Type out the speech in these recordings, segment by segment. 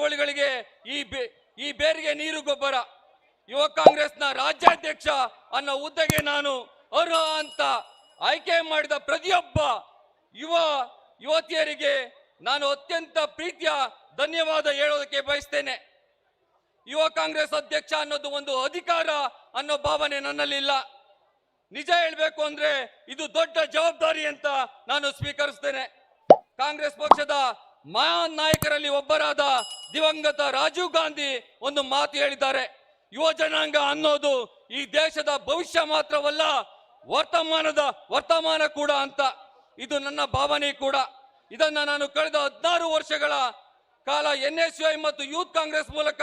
ಚಳುವಳಿಗಳಿಗೆ ಈ ಬೇ, ಈ ಬೇರಿಗೆ ನೀರು ಗೊಬ್ಬರ. ಯುವ ಕಾಂಗ್ರೆಸ್ನ ರಾಜ್ಯಾಧ್ಯಕ್ಷ ಅನ್ನೋ ಹುದ್ದೆಗೆ ನಾನು ಅರ್ಹ ಅಂತ ಆಯ್ಕೆ ಮಾಡಿದ ಪ್ರತಿಯೊಬ್ಬ ಯುವ ಯುವತಿಯರಿಗೆ ನಾನು ಅತ್ಯಂತ ಪ್ರೀತಿಯ ಧನ್ಯವಾದ ಹೇಳೋದಕ್ಕೆ ಬಯಸ್ತೇನೆ. ಯುವ ಕಾಂಗ್ರೆಸ್ ಅಧ್ಯಕ್ಷ ಅನ್ನೋದು ಒಂದು ಅಧಿಕಾರ ಅನ್ನೋ ಭಾವನೆ ನನ್ನಲ್ಲಿಲ್ಲ ನಿಜ ಹೇಳ್ಬೇಕು ಅಂದ್ರೆ ಇದು ದೊಡ್ಡ ಜವಾಬ್ದಾರಿ ಅಂತ ನಾನು ಸ್ವೀಕರಿಸ್ತೇನೆ. ಕಾಂಗ್ರೆಸ್ ಪಕ್ಷದ ಮಹಾನ್ ನಾಯಕರಲ್ಲಿ ಒಬ್ಬರಾದ ದಿವಂಗತ ರಾಜೀವ್ ಗಾಂಧಿ ಒಂದು ಮಾತು ಹೇಳಿದ್ದಾರೆ. ಯುವ ಜನಾಂಗ ಅನ್ನೋದು ಈ ದೇಶದ ಭವಿಷ್ಯ ಮಾತ್ರವಲ್ಲ, ವರ್ತಮಾನದ ವರ್ತಮಾನ ಕೂಡ ಅಂತ. ಇದು ನನ್ನ ಭಾವನೆ ಕೂಡ. ಇದನ್ನ ನಾನು ಕಳೆದ ಹದಿನಾರು ವರ್ಷಗಳ ಕಾಲ ಎನ್ ಎಸ್ ಯು ಮತ್ತು ಯೂತ್ ಕಾಂಗ್ರೆಸ್ ಮೂಲಕ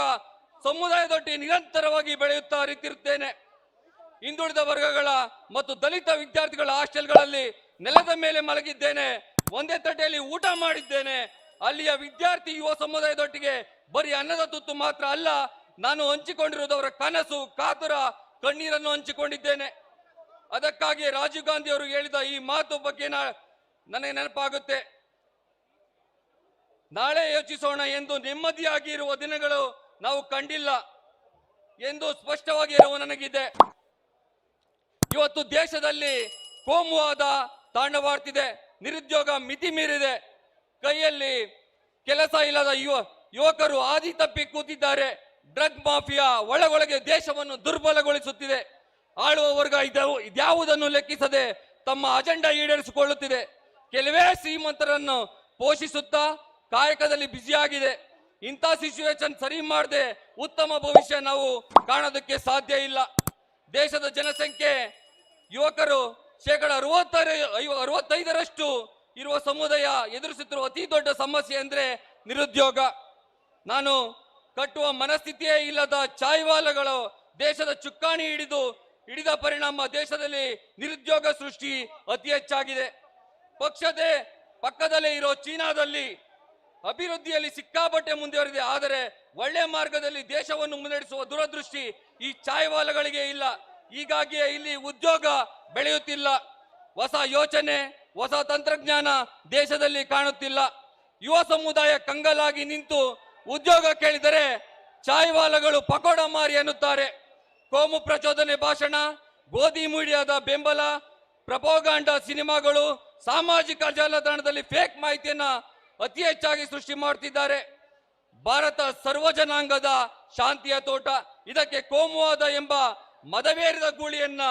ಸಮುದಾಯದೊಟ್ಟಿ ನಿರಂತರವಾಗಿ ಬೆಳೆಯುತ್ತಾ ಅರಿತಿರುತ್ತೇನೆ ಹಿಂದುಳಿದ ವರ್ಗಗಳ ಮತ್ತು ದಲಿತ ವಿದ್ಯಾರ್ಥಿಗಳ ಹಾಸ್ಟೆಲ್ಗಳಲ್ಲಿ ನೆಲದ ಮೇಲೆ ಮಲಗಿದ್ದೇನೆ. ಒಂದೇ ತಟ್ಟೆಯಲ್ಲಿ ಊಟ ಮಾಡಿದ್ದೇನೆ. ಅಲ್ಲಿಯ ವಿದ್ಯಾರ್ಥಿ ಯುವ ಸಮುದಾಯದೊಟ್ಟಿಗೆ ಬರೀ ಅನ್ನದ ತುತ್ತು ಮಾತ್ರ ಅಲ್ಲ, ನಾನು ಹಂಚಿಕೊಂಡಿರುವುದು ಅವರ ಕನಸು, ಕಾತುರ, ಕಣ್ಣೀರನ್ನು ಹಂಚಿಕೊಂಡಿದ್ದೇನೆ. ಅದಕ್ಕಾಗಿ ರಾಜೀವ್ ಗಾಂಧಿ ಅವರು ಹೇಳಿದ ಈ ಮಾತು ಬಗ್ಗೆ ನನಗೆ ನೆನಪಾಗುತ್ತೆ. ನಾಳೆ ಯೋಚಿಸೋಣ ಎಂದು ನೆಮ್ಮದಿಯಾಗಿ ಇರುವ ದಿನಗಳು ನಾವು ಕಂಡಿಲ್ಲ ಎಂದು ಸ್ಪಷ್ಟವಾಗಿ ಇರುವ ನನಗಿದೆ. ಇವತ್ತು ದೇಶದಲ್ಲಿ ಕೋಮುವಾದ ತಾಂಡವಾಡ್ತಿದೆ, ನಿರುದ್ಯೋಗ ಮಿತಿ ಮೀರಿದೆ ಕೈಯಲ್ಲಿ ಕೆಲಸ ಇಲ್ಲದ ಯುವ ಯುವಕರು ಆದಿ ತಪ್ಪಿ ಕೂತಿದ್ದಾರೆ. ಡ್ರಗ್ ಮಾಫಿಯಾ ಒಳಗೊಳಗೆ ದೇಶವನ್ನು ದುರ್ಬಲಗೊಳಿಸುತ್ತಿದೆ. ಆಳುವ ವರ್ಗ ಇದ್ಯಾವು- ಇದ್ಯಾವುದನ್ನು ಲೆಕ್ಕಿಸದೆ ತಮ್ಮ ಅಜೆಂಡಾ ಈಡೇರಿಸಿಕೊಳ್ಳುತ್ತಿದೆ. ಕೆಲವೇ ಶ್ರೀಮಂತರನ್ನು ಪೋಷಿಸುತ್ತಾ ಕಾಯಕದಲ್ಲಿ ಬ್ಯುಸಿಯಾಗಿದೆ. ಇಂಥ ಸಿಚುವೇಶನ್ ಸರಿ ಮಾಡದೆ ಉತ್ತಮ ಭವಿಷ್ಯ ನಾವು ಕಾಣೋದಕ್ಕೆ ಸಾಧ್ಯ ಇಲ್ಲ. ದೇಶದ ಜನಸಂಖ್ಯೆ ಯುವಕರು ಶೇಕಡ ಅರವತ್ತರ ಅರವತ್ತೈದರಷ್ಟು ಇರುವ ಸಮುದಾಯ ಎದುರಿಸುತ್ತಿರುವ ಅತಿ ದೊಡ್ಡ ಸಮಸ್ಯೆ ಅಂದ್ರೆ ನಿರುದ್ಯೋಗ. ನಾನು ಕಟ್ಟುವ ಮನಸ್ಥಿತಿಯೇ ಇಲ್ಲದ ಚಾಯ್ವಾಲಗಳು ದೇಶದ ಚುಕ್ಕಾಣಿ ಹಿಡಿದು ಹಿಡಿದ ಪರಿಣಾಮ ದೇಶದಲ್ಲಿ ನಿರುದ್ಯೋಗ ಸೃಷ್ಟಿ ಅತಿ ಹೆಚ್ಚಾಗಿದೆ. ಪಕ್ಷದ ಪಕ್ಕದಲ್ಲೇ ಇರೋ ಚೀನಾದಲ್ಲಿ ಅಭಿವೃದ್ಧಿಯಲ್ಲಿ ಸಿಕ್ಕಾಪಟ್ಟೆ ಮುಂದುವರಿದೆ ಆದರೆ ಒಳ್ಳೆ ಮಾರ್ಗದಲ್ಲಿ ದೇಶವನ್ನು ಮುನ್ನಡೆಸುವ ದೂರದೃಷ್ಟಿ ಈ ಚಾಯ್ವಾಲಗಳಿಗೆ ಇಲ್ಲ. ಹೀಗಾಗಿಯೇ ಇಲ್ಲಿ ಉದ್ಯೋಗ ಬೆಳೆಯುತ್ತಿಲ್ಲ. ಹೊಸ ಯೋಚನೆ ಹೊಸ ತಂತ್ರಜ್ಞಾನ ದೇಶದಲ್ಲಿ ಕಾಣುತ್ತಿಲ್ಲ. ಯುವ ಸಮುದಾಯ ಕಂಗಲಾಗಿ ನಿಂತು ಉದ್ಯೋಗ ಕೇಳಿದರೆ ಚಾಯ್ವಾಲಗಳು ಪಕೋಡ ಮಾರಿ ಎನ್ನುತ್ತಾರೆ ಕೋಮು ಪ್ರಚೋದನೆ ಭಾಷಣ, ಗೋಧಿ ಮೀಡಿಯಾದ ಬೆಂಬಲ, ಪ್ರಪೋಗಾಂಡ ಸಿನಿಮಾಗಳು, ಸಾಮಾಜಿಕ ಜಾಲತಾಣದಲ್ಲಿ ಫೇಕ್ ಮಾಹಿತಿಯನ್ನ ಅತಿ ಹೆಚ್ಚಾಗಿ ಸೃಷ್ಟಿ ಮಾಡುತ್ತಿದ್ದಾರೆ ಭಾರತ ಸರ್ವಜನಾಂಗದ ಶಾಂತಿಯ ತೋಟ. ಇದಕ್ಕೆ ಕೋಮುವಾದ ಎಂಬ ಮದವೇರಿದ ಗೂಳಿಯನ್ನ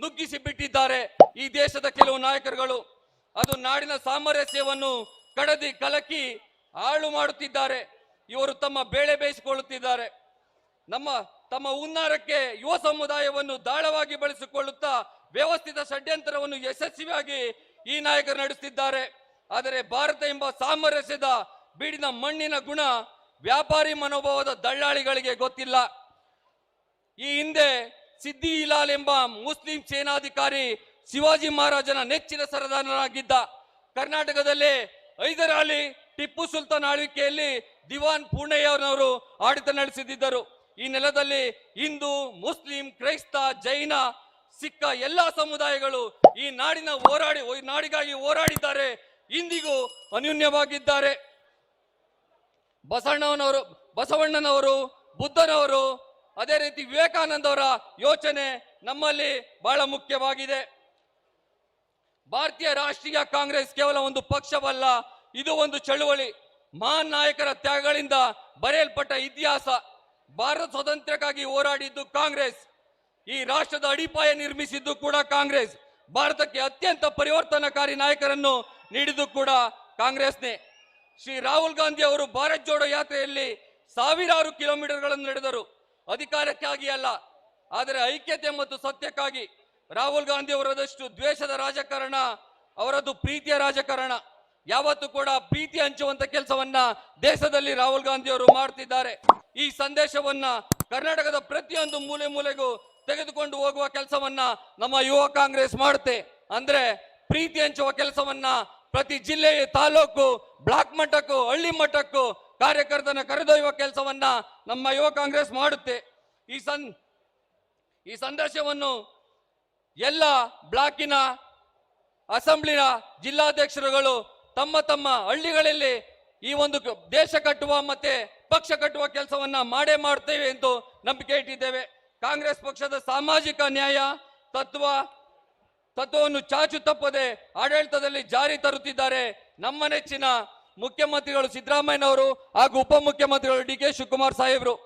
ನುಗ್ಗಿಸಿ ಬಿಟ್ಟಿದ್ದಾರೆ ಈ ದೇಶದ ಕೆಲವು ನಾಯಕರುಗಳು. ಅದು ನಾಡಿನ ಸಾಮರಸ್ಯವನ್ನು ಕಡದಿ ಕಲಕಿ ಹಾಳು ಮಾಡುತ್ತಿದ್ದಾರೆ. ಇವರು ತಮ್ಮ ಬೇಳೆ ಬೇಯಿಸಿಕೊಳ್ಳುತ್ತಿದ್ದಾರೆ. ನಮ್ಮ, ತಮ್ಮ ಹುನ್ನಾರಕ್ಕೆ ಯುವ ಸಮುದಾಯವನ್ನು ದಾಳವಾಗಿ ಬಳಸಿಕೊಳ್ಳುತ್ತಾ ವ್ಯವಸ್ಥಿತ ಷಡ್ಯಂತ್ರವನ್ನು ಯಶಸ್ವಿಯಾಗಿ ಈ ನಾಯಕರು ನಡೆಸುತ್ತಿದ್ದಾರೆ. ಆದರೆ ಭಾರತ ಎಂಬ ಸಾಮರಸ್ಯದ ಬೀಡಿನ ಮಣ್ಣಿನ ಗುಣ ವ್ಯಾಪಾರಿ ಮನೋಭಾವದ ದಳ್ಳಾಳಿಗಳಿಗೆ ಗೊತ್ತಿಲ್ಲ. ಈ ಹಿಂದೆ ಸಿದ್ದಿ ಇಲಾಲ್ ಎಂಬ ಮುಸ್ಲಿಂ ಸೇನಾಧಿಕಾರಿ ಶಿವಾಜಿ ಮಹಾರಾಜನ ನೆಚ್ಚಿನ ಸರದಾರನಾಗಿದ್ದ ಕರ್ನಾಟಕದಲ್ಲಿ ಐದರಾಲಿ ಟಿಪ್ಪು ಸುಲ್ತಾನ್ ಆಳ್ವಿಕೆಯಲ್ಲಿ ದಿವಾನ್ ಪೂರ್ಣಯ್ಯನವರು ಆಡಳಿತ ನಡೆಸಿದ್ದರು ಈ ನೆಲದಲ್ಲಿ ಹಿಂದೂ, ಮುಸ್ಲಿಂ, ಕ್ರೈಸ್ತ, ಜೈನ, ಸಿಕ್ಕ ಎಲ್ಲಾ ಸಮುದಾಯಗಳು ಈ ನಾಡಿನ ಹೋರಾಡಿ ನಾಡಿಗಾಗಿ ಹೋರಾಡಿದ್ದಾರೆ, ಇಂದಿಗೂ ಅನ್ಯೂನ್ಯವಾಗಿದ್ದಾರೆ. ಬಸವಣ್ಣನವರು ಬಸವಣ್ಣನವರು, ಬುದ್ಧನವರು, ಅದೇ ರೀತಿ ವಿವೇಕಾನಂದವರ ಯೋಚನೆ ನಮ್ಮಲ್ಲಿ ಬಹಳ ಮುಖ್ಯವಾಗಿದೆ. ಭಾರತೀಯ ರಾಷ್ಟ್ರೀಯ ಕಾಂಗ್ರೆಸ್ ಕೇವಲ ಒಂದು ಪಕ್ಷವಲ್ಲ, ಇದು ಒಂದು ಚಳುವಳಿ. ಮಹಾನ್ ನಾಯಕರ ತ್ಯಾಗಗಳಿಂದ ಬರೆಯಲ್ಪಟ್ಟ ಇತಿಹಾಸ. ಭಾರತ ಸ್ವಾತಂತ್ರ್ಯಕ್ಕಾಗಿ ಹೋರಾಡಿದ್ದು ಕಾಂಗ್ರೆಸ್. ಈ ರಾಷ್ಟ್ರದ ಅಡಿಪಾಯ ನಿರ್ಮಿಸಿದ್ದು ಕೂಡ ಕಾಂಗ್ರೆಸ್. ಭಾರತಕ್ಕೆ ಅತ್ಯಂತ ಪರಿವರ್ತನಕಾರಿ ನಾಯಕರನ್ನು ನೀಡಿದ್ದು ಕೂಡ ಕಾಂಗ್ರೆಸ್ನೇ. ಶ್ರೀ ರಾಹುಲ್ ಗಾಂಧಿ ಅವರು ಭಾರತ್ ಜೋಡೋ ಯಾತ್ರೆಯಲ್ಲಿ ಸಾವಿರಾರು ಕಿಲೋಮೀಟರ್ಗಳನ್ನು ನಡೆದರು. ಅಧಿಕಾರಕ್ಕಾಗಿ ಅಲ್ಲ, ಆದರೆ ಐಕ್ಯತೆ ಮತ್ತು ಸತ್ಯಕ್ಕಾಗಿ. ರಾಹುಲ್ ಗಾಂಧಿ ಅವರದಷ್ಟು ದ್ವೇಷದ ರಾಜಕಾರಣ ಅವರದ್ದು ಪ್ರೀತಿಯ ರಾಜಕಾರಣ, ಯಾವತ್ತೂ ಕೂಡ ಪ್ರೀತಿ ಹಂಚುವಂತ ಕೆಲಸವನ್ನ ದೇಶದಲ್ಲಿ ರಾಹುಲ್ ಗಾಂಧಿ ಅವರು ಮಾಡ್ತಿದ್ದಾರೆ. ಈ ಸಂದೇಶವನ್ನ ಕರ್ನಾಟಕದ ಪ್ರತಿಯೊಂದು ಮೂಲೆ ಮೂಲೆಗೂ ತೆಗೆದುಕೊಂಡು ಹೋಗುವ ಕೆಲಸವನ್ನ ನಮ್ಮ ಯುವ ಕಾಂಗ್ರೆಸ್ ಮಾಡುತ್ತೆ. ಅಂದ್ರೆ ಪ್ರೀತಿ ಹಂಚುವ ಕೆಲಸವನ್ನ ಪ್ರತಿ ಜಿಲ್ಲೆ ತಾಲೂಕು, ಬ್ಲಾಕ್ ಮಟ್ಟಕ್ಕೂ, ಹಳ್ಳಿ ಮಟ್ಟಕ್ಕೂ ಕಾರ್ಯಕರ್ತನ ಕರೆದೊಯ್ಯುವ ಕೆಲಸವನ್ನ ನಮ್ಮ ಯುವ ಕಾಂಗ್ರೆಸ್ ಮಾಡುತ್ತೆ. ಈ ಸನ್ ಈ ಸಂದೇಶವನ್ನು ಎಲ್ಲ ಬ್ಲಾಕಿನ ಅಸೆಂಬ್ಲಿನ ಜಿಲ್ಲಾಧ್ಯಕ್ಷರುಗಳು ತಮ್ಮ ತಮ್ಮ ಹಳ್ಳಿಗಳಲ್ಲಿ ಈ ಒಂದು ದೇಶ ಕಟ್ಟುವ ಮತ್ತೆ ಪಕ್ಷ ಕಟ್ಟುವ ಕೆಲಸವನ್ನ ಮಾಡೇ ಮಾಡ್ತೇವೆ ಎಂದು ನಂಬಿಕೆ ಇಟ್ಟಿದ್ದೇವೆ. ಕಾಂಗ್ರೆಸ್ ಪಕ್ಷದ ಸಾಮಾಜಿಕ ನ್ಯಾಯ ತತ್ವ, ತತ್ವವನ್ನು ಚಾಚು ತಪ್ಪದೆ ಆಡಳಿತದಲ್ಲಿ ಜಾರಿ ತರುತ್ತಿದ್ದಾರೆ. ನಮ್ಮ ನೆಚ್ಚಿನ ಮುಖ್ಯಮಂತ್ರಿಗಳು ಸಿದ್ದರಾಮಯ್ಯನವರು ಹಾಗೂ ಉಪಮುಖ್ಯಮಂತ್ರಿಗಳು ಡಿ ಕೆ ಶಿವಕುಮಾರ್ ಸಾಹೇಬರು.